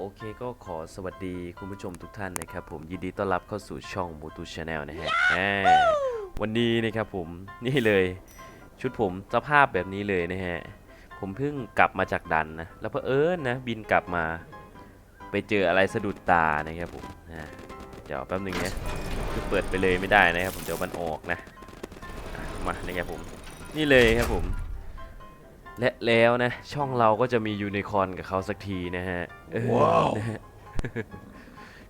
โอเคก็ขอสวัสดีคุณผู้ชมทุกท่านนะครับผมยินดีต้อนรับเข้าสู่ช่องมูตูชาแนลนะฮะแหมวันนี้นะครับผมนี่เลยชุดผมสภาพแบบนี้เลยนะฮะผมเพิ่งกลับมาจากดันนะแล้วเพอเอิญนะบินกลับมาไปเจออะไรสะดุดตานะครับผมนะเดี๋ยวแป๊บหนึงนะคือเปิดไปเลยไม่ได้นะครับผมเดี๋ยวมันออกนะอะมานะครับผมนี่เลยครับผม และแล้วนะ ช่องเราก็จะมียูนิคอร์นกับเขาสักทีนะฮะเออว้าวนะฮะ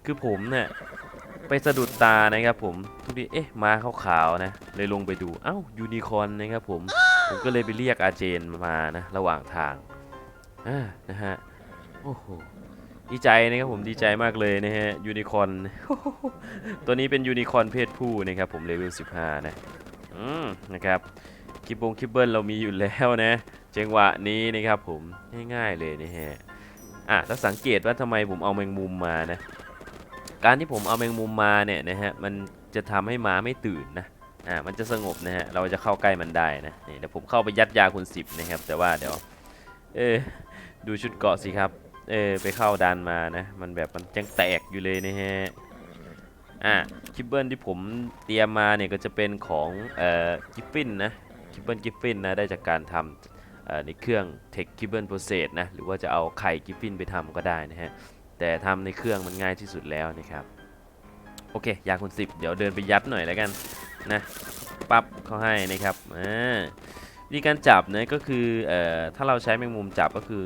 คือผมเนี่ยไปสะดุดตานะครับผมทุกทีเอ๊ะมาขาวๆนะ เลยลงไปดู เอ้ายูนิคอร์นนะครับผม ผมก็เลยไปเรียกอาเจนมานะ ระหว่างทางอ่านะฮะ โอ้โหดีใจนะครับผมดีใจมากเลยนะฮะยูนิคอร์นตัวนี้เป็นยูนิคอร์นเพศผู้นะครับผมเลเวล15 นะ อืมนะครับคิบบงคิบเบิลเรามีอยู่แล้วนะ จังหวะนี้นะครับผมง่ายๆเลยนะฮะอะแล้วสังเกตว่าทำไมผมเอาแมงมุมมานะการที่ผมเอาแมงมุมมาเนี่ยนะฮะมันจะทำให้หมาไม่ตื่นนะอ่ามันจะสงบนะฮะเราจะเข้าใกล้มันได้นะนี่เดี๋ยวผมเข้าไปยัดยาคุณสิบนะครับ แต่ว่าเดี๋ยวเออดูชุดเกาะสิครับเออไปเข้าดันมานะมันแบบมันยังแตกอยู่เลยนะฮะอะคิปเบิลที่ผมเตรียมมาเนี่ยก็จะเป็นของเอ่อกิฟฟินนะคิปเบิลกิฟฟินนะได้จากการทำ ในเครื่อง Tech Gibbon Process นะ หรือว่าจะเอาไข่กิฟฟินไปทำก็ได้นะฮะ แต่ทำในเครื่องมันง่ายที่สุดแล้วนะครับ โอเค ยาคุณสิบเดี๋ยวเดินไปยัดหน่อยแล้วกันนะปั๊บเขาให้นะครับอ่าวิธีการจับนะก็คือเอ่อถ้าเราใช้แมงมุมจับก็คือ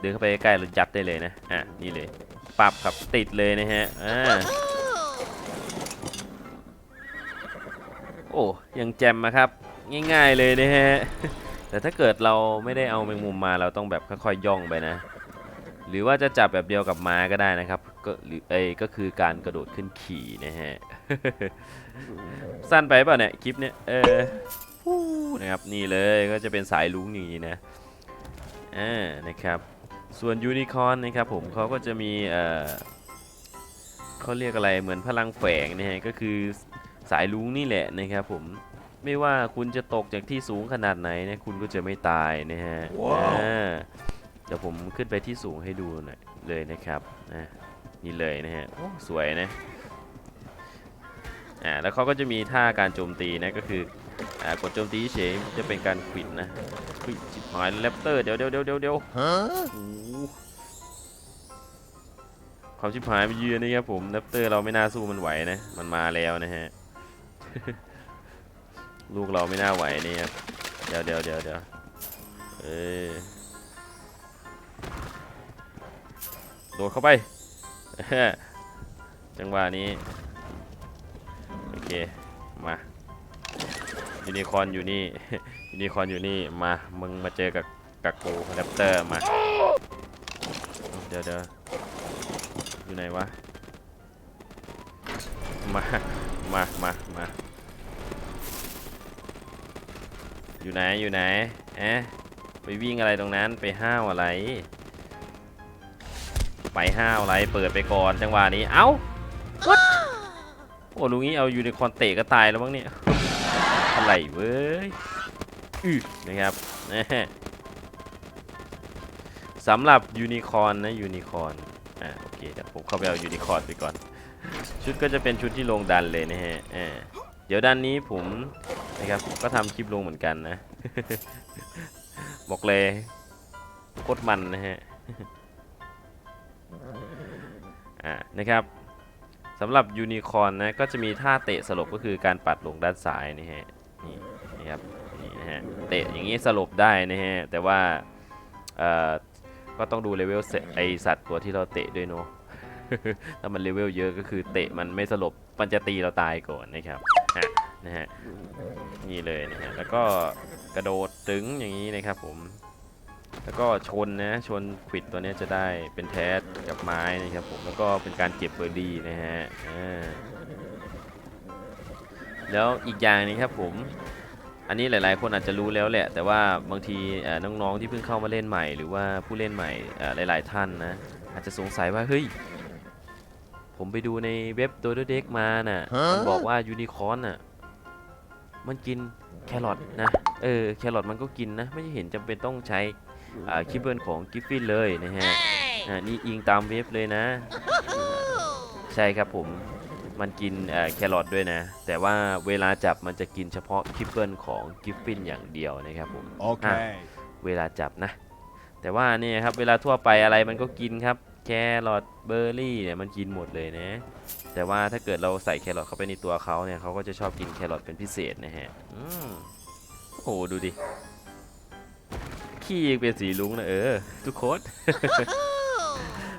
เดินเข้าไปใกล้ๆเรายัดได้เลยนะอะนี่เลยปั๊บครับติดเลยนะฮะอ่าโอ้ยังแจมมาครับ ง่ายๆเลยนะฮะ แต่ถ้าเกิดเราไม่ได้เอาแมงมุมมาเราต้องแบบค่อยๆย่องไปนะ หรือว่าจะจับแบบเดียวกับม้าก็ได้นะครับ ก็หรือเอยก็คือการกระโดดขึ้นขี่นะฮะ สั้นไปเปล่าเนี่ยคลิปเนี้ยเออนะครับนี่เลยก็จะเป็นสายลุงอย่างนี้นะอ่านะครับส่วนยูนิคอร์นนะครับผมเขาก็จะมีเอ่อเขาเรียกอะไรเหมือนพลังแฝงนะฮะก็คือสายลุงนี่แหละนะครับผม ไม่ว่าคุณจะตกจากที่สูงขนาดไหนเนี่ยคุณก็จะไม่ตายนะฮะว้าวอ่าเดี๋ยวผมขึ้นไปที่สูงให้ดูหน่อยเลยนะครับนะนี่เลยนะฮะโอ้สวยนะอ่าแล้วเขาก็จะมีท่าการโจมตีนะก็คืออ่ากดโจมตีเฉยจะเป็นการขวิดนะขวิดจิบหายแรปเตอร์เดี๋ยวเดี๋ยวเดี๋ยวเดี๋ยวเดี๋ยว Huh? โอ้โหความชิบหายไปเยือนนะครับผมแรปเตอร์เราไม่น่าสู้มันไหวนะมันมาแล้วนะฮะ ลูกเราไม่น่าไหวนี่ครับ เดี๋ยวเดี๋ยวเดี๋ยวเดี๋ยวเออโดดเข้าไป จังหวะนี้ โอเค มา ยูนิคอนอยู่นี่ ยูนิคอนอยู่นี่ มา มึงมาเจอกับกับกูแรปเตอร์มา เดี๋ยวเดี๋ยวอยู่ไหนวะ มา มา มา มา อยู่ไหนอยู่ไหนเอ๊ะไปวิ่งอะไรตรงนั้นไปห้าวอะไร ไปห้าวอะไรเปิดไปก่อนจังหวะนี้เอ้าโอ้ลุงนี้เอายูนิคอร์นเตะก็ตายแล้วมั้งเนี่ยอะไรเว้ยอือนะครับสำหรับยูนิคอร์นนะยูนิคอร์นอ่าโอเคเดี๋ยวผมเข้าไปเอายูนิคอร์นไปก่อน ชุดก็จะเป็นชุดที่ลงดันเลยนะฮะอ่าเดี๋ยวด้านนี้ผม นะครับ ก็ทำคลิปลงเหมือนกันนะ บอกเลยโคตรมันนะฮะอ่านะครับสำหรับยูนิคอนนะก็จะมีท่าเตะสลบก็คือการปัดลงด้านซ้ายนะฮะนี่นี่ครับนี่นะฮะเตะอย่างนี้สลบได้นะฮะแต่ว่าเอ่อก็ต้องดูเลเวลไอสัตว์ตัวที่เราเตะด้วยเนาะถ้ามันเลเวลเยอะก็คือเตะมันไม่สลบมันจะตีเราตายก่อนนะครับอะ นะฮะนี่เลยนะฮะแล้วก็กระโดดตึงอย่างนี้นะครับผม แล้วก็ชนนะชนควิดตัวเนี้ยจะได้เป็นแท้กับไม้นะครับผมแล้วก็เป็นการเก็บเบอร์ดี้นะฮะอ่าแล้วอีกอย่างหนึงครับผมอันนี้หลาย ๆ คนอาจจะรู้แล้วแหละ แต่ว่าบางทีเอ่อน้อง ๆ ที่เพิ่งเข้ามาเล่นใหม่ หรือว่าผู้เล่นใหม่เอ่อหลาย ๆ ท่านนะ อาจจะสงสัยว่า เฮ้ย ผมไปดูในเว็บโดโดเด็กมาน่ะฮะมันบอกว่ายูนิคอร์นน่ะ มันกินแครอทนะ เออ แครอทมันก็กินนะ ไม่เห็นจำเป็นต้องใช้อ่าคิปเปิลของกิฟฟินเลยนะฮะอ่านี่อิงตามเว็บเลยนะ ใช่ครับผม มันกินเอ่อแครอทด้วยนะ แต่ว่าเวลาจับมันจะกินเฉพาะคิปเปิลของกิฟฟินอย่างเดียวนะครับผม Okay. เวลาจับนะ แต่ว่าเนี่ยครับเวลาทั่วไปอะไรมันก็กินครับแครอทเบอร์รี่เนี่ยมันกินหมดเลยนะ แต่ว่าถ้าเกิดเราใส่แครอทเข้าไปในตัวเขาเนี่ยเขาก็จะชอบกินแครอทเป็นพิเศษนะฮะอืมโอ้โหดูดิขี้ยังเป็นสีลุ้งนะเออ ทุกคน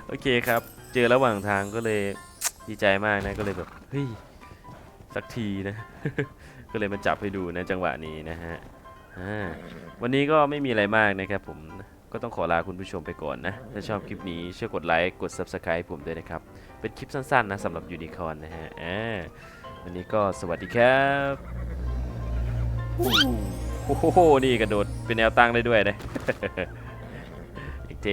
โอเคครับ เจอระหว่างทางก็เลยดีใจมากนะก็เลยแบบเฮ้ยสักทีนะ ก็เลยมาจับให้ดูนะจังหวะนี้นะฮะอ่าวันนี้ก็ไม่มีอะไรมากนะครับผม ก็ต้องขอลาคุณผู้ชมไปก่อนนะ ถ้าชอบคลิปนี้ช่วยกดไลค์ กด Subscribe ผมด้วยนะครับ เป็นคลิปสั้นๆนะสำหรับยูนิคอนนะฮะอ่าวันนี้ก็สวัสดีครับโอ้โห นี่กระโดดเป็นแนวตั้งได้ด้วยนะเอกเจ